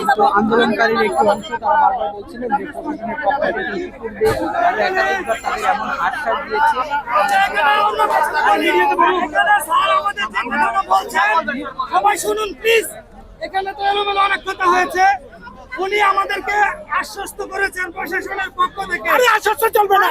কিন্তু আন্দোলনকারীর একটি অংশ তারা বারবার বলছিলেন যে প্রশাসনের পক্ষ থেকে ইতিপূর্বে আরও একাধিকবার তাদের এমন আশ্বাস দিয়েছে। সবাই শুনুন প্লিজ এখানে তো এলোমেলো অনেক কথা হয়েছে। উনি আমাদেরকে আশ্বস্ত করেছেন প্রশাসনের পক্ষ থেকে। আরে আশ্বস্ত চলবে না।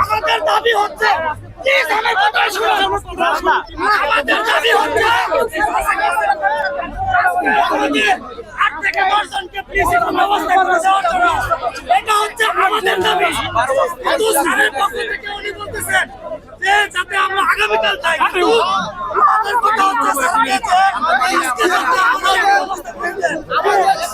আমাদের দাবি হচ্ছে আমাদের দাবি হচ্ছে এটা হচ্ছে যাতে আমরা আগামীকাল যাই আমাদের কথা হচ্ছে স্যারকে যে আজকে যাতে আমরা ব্যবস্থা করে দেন।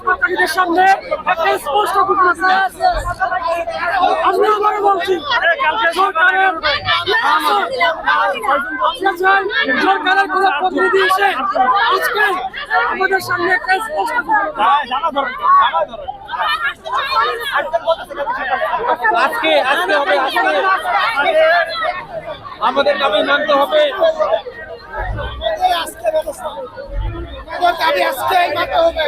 সরকারের কোন সামনে একটা স্পষ্ট আমরা বলছি সরকারের কোন প্রতিনিধি এসে আজকে আমাদের সামনে আজকে আজকে আজকে। আমাদের দাবি মানতে হবে। দাবি আজকে মানতে হবে।